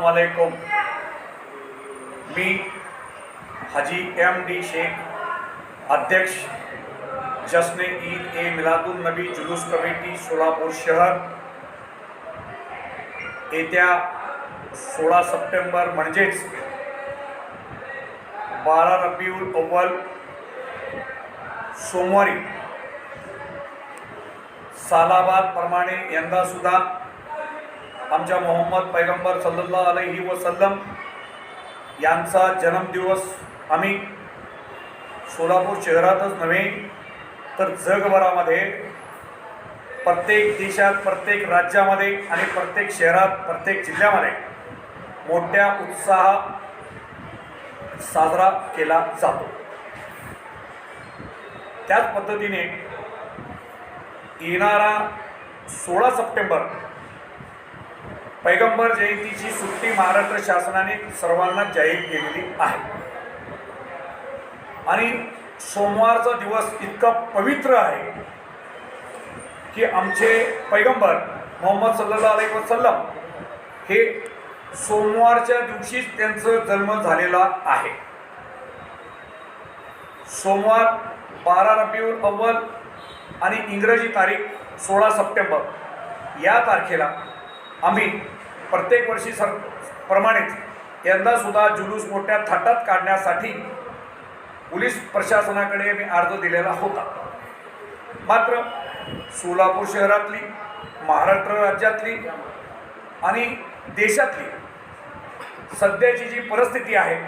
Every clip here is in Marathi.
असलकुम मी हाजी एम डी शेख अध्यक्ष जश्न ईद ए मिलादुल नबी जुलूस कमिटी सोलापूर शहर. येत्या सोळा सप्टेंबर म्हणजेच बारा रबिउल अव्वल सोमवारी सालाबादप्रमाणे यंदासुद्धा आमच्या मोहम्मद पैगंबर सल्ला अलही वसल्लम यांचा जन्मदिवस आम्ही सोलापूर शहरातच नव्हे तर जगभरामध्ये प्रत्येक देशात प्रत्येक राज्यामध्ये आणि प्रत्येक शहरात प्रत्येक जिल्ह्यामध्ये मोठ्या उत्साहात साजरा केला जातो. त्याच पद्धतीने येणारा सोळा सप्टेंबर पैगंबर जयंतीची सुट्टी महाराष्ट्र शासनाने सर्वांना जाहीर केलेली आहे. आणि सोमवारचा दिवस इतका पवित्र आहे की आमचे पैगंबर मोहम्मद सल्ला अलैहि वसल्लम हे सोमवारच्या दिवशीच त्यांचं जन्म झालेला आहे. सोमवार बारा रबिउल अव्वल आणि इंग्रजी तारीख सोळा सप्टेंबर या तारखेला आम्ही प्रत्येक वर्षी सर प्रमाणेच यंदासुद्धा जुलूस मोठ्या थाटात काढण्यासाठी पोलीस प्रशासनाकडे मी अर्ज दिलेला होता. मात्र सोलापूर शहरातली महाराष्ट्र राज्यातली आणि देशातली सध्याची जी परिस्थिती आहे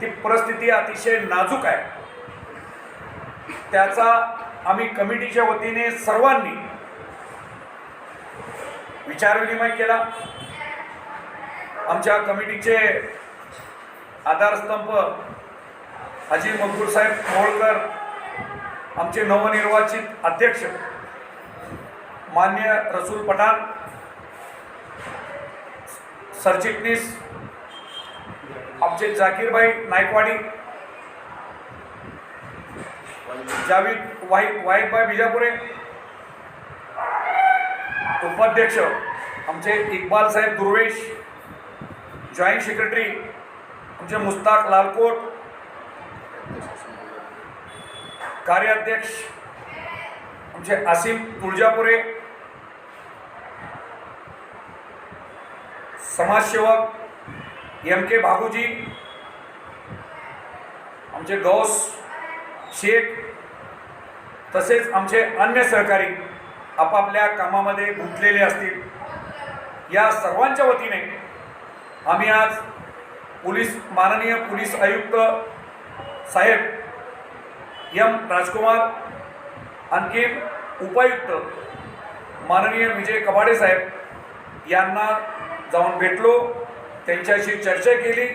ती परिस्थिती अतिशय नाजूक आहे. त्याचा आम्ही कमिटीच्या वतीने सर्वांनी विचारविनिमय केला. आमच्या कमिटीचे आधारस्तंभ हाजी मकूर साहेब मोहोळकर आमचे नवनिर्वाचित अध्यक्ष मान्य रसूल पठाण सरचिटणीस आमचे जाकीरभाई नायकवाडी जावीद वाई वाहिदभाई विजापुरे उपाध्यक्ष आमचे इक्बाल साहेब दुर्वेश जॉईंट सेक्रेटरी आमचे मुस्ताक लालकोट कार्याध्यक्ष आमचे आसिम तुळजापुरे समाजसेवक एम के भागूजी आमचे गौस शेख तसेच आमचे अन्य सहकारी आपापल्या कामामध्ये गुंतलेले असतील. या सर्वांच्या वतीने आम्ही आज पोलीस माननीय पोलीस आयुक्त साहेब एम राजकुमार आणखी उपायुक्त माननीय विजय कबाडे साहेब यांना जाऊन भेटलो. त्यांच्याशी चर्चा केली.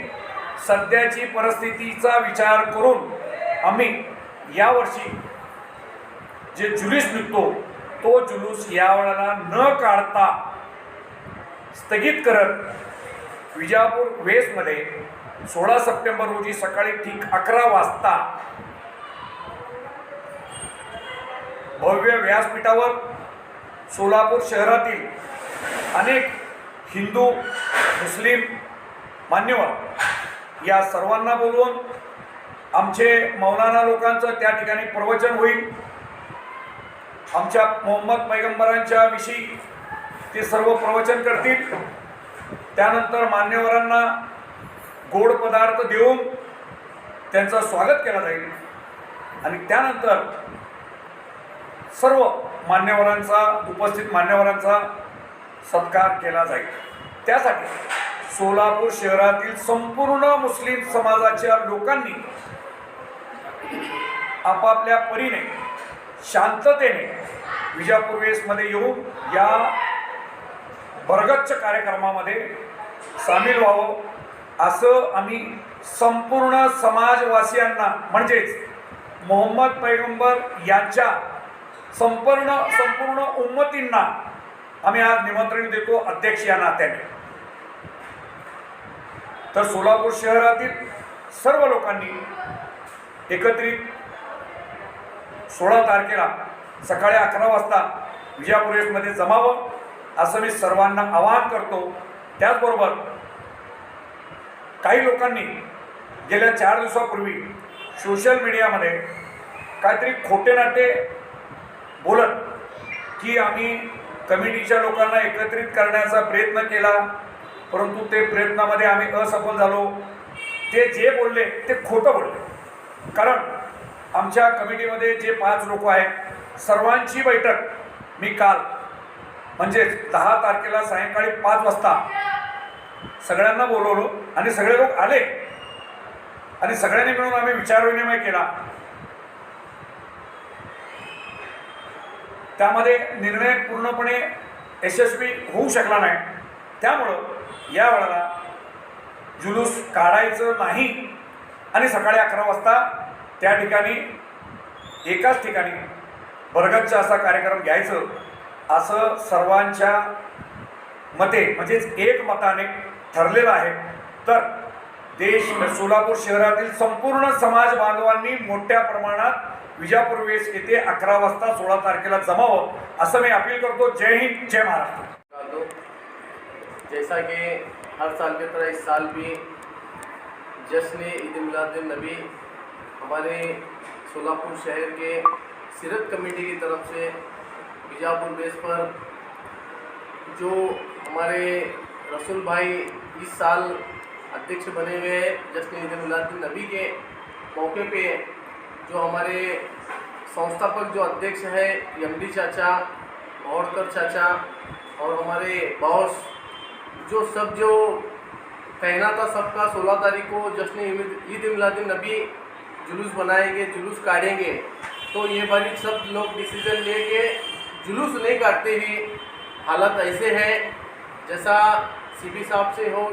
सध्याची परिस्थितीचा विचार करून आम्ही यावर्षी जे जुलीस निघतो तो जुलूस यावेळेला न काढता स्थगित करत विजापूर वेस्टमध्ये सोळा सप्टेंबर रोजी सकाळी ठीक अकरा वाजता भव्य व्यासपीठावर सोलापूर शहरातील अनेक हिंदू मुस्लिम मान्यवर या सर्वांना बोलवून आमचे मौलाना लोकांचं त्या ठिकाणी प्रवचन होईल. आमच्या मोहम्मद पैगंबरांच्या विषयी ते सर्व प्रवचन करतील. त्यानंतर मान्यवरांना गोड पदार्थ देऊन त्यांचं स्वागत केलं जाईल. आणि त्यानंतर सर्व मान्यवरांचा उपस्थित मान्यवरांचा सत्कार केला जाईल. त्यासाठी सोलापूर शहरातील संपूर्ण मुस्लिम समाजाच्या लोकांनी आपापल्या परीने शांततेने विजापूर वेसमध्ये येऊन या भरगच्च कार्यक्रमामध्ये सामील व्हावं असं आम्ही संपूर्ण समाजवासियांना म्हणजेच मोहम्मद पैगंबर यांच्या संपूर्ण संपूर्ण उन्मतींना आम्ही आज निमंत्रण देतो अध्यक्ष या नात्याने. तर सोलापूर शहरातील सर्व लोकांनी एकत्रित सोळा तारखेला सकाळी अकरा वाजता विजापूर जमावं असं मी सर्वांना आवाहन करतो. त्याचबरोबर काही लोकांनी गेल्या चार दिवसापूर्वी सोशल मीडियामध्ये काहीतरी खोटे नाटे बोलत की आम्ही कमिटीच्या लोकांना एकत्रित करण्याचा प्रयत्न केला परंतु ते प्रयत्नामध्ये आम्ही असफल झालो. ते जे बोलले ते खोटं बोलले. कारण आमच्या कमिटीमध्ये जे पाच लोक आहेत सर्वांची बैठक मी काल म्हणजेच दहा तारखेला सायंकाळी पाच वाजता सगळ्यांना बोलवलो आणि सगळे लोक आले. आणि सगळ्यांनी मिळून आम्ही विचारविनिमय केला. त्यामध्ये निर्णय पूर्णपणे यशस्वी होऊ शकला नाही. त्यामुळं या वेळेला जुलूस काढायचं नाही. आणि सकाळी अकरा वाजता त्या ठिकाणी एकाच ठिकाणी बरगच्च असा कार्यक्रम घ्यायचं असं सर्वांच्या मते म्हणजेच एक मताने ठरलेलं आहे. तर देश सोलापूर शहरातील संपूर्ण समाज बांधवांनी मोठ्या प्रमाणात विजापूर वेस येथे अकरा वाजता सोळा तारखेला जमावं असं मी अपील करतो. जय हिंद जय महाराष्ट्र. जैसा कि हर साल की तरह इस साल भी जश्न ईद मिलादुल नबी हमारे सोलापुर शहर के सीरत कमेटी की तरफ़ से बीजापुर बेस पर जो हमारे रसूल भाई इस साल अध्यक्ष बने हुए हैं, जश्न ईद मिलादुल नबी के मौके पे, जो हमारे संस्थापक जो अध्यक्ष है, एम डी चाचा भौड़कर चाचा और हमारे बॉस, जो सब जो कहना था सबका सोलह तारीख को जश्न ईद मिलादुल नबी जुलूस बनाएँगे, जुलूस काटेंगे तो ये बारी सब लोग डिसीज़न लेके जुलूस नहीं काटते हैं। हालत ऐसे है, जैसा सीपी साहब से हो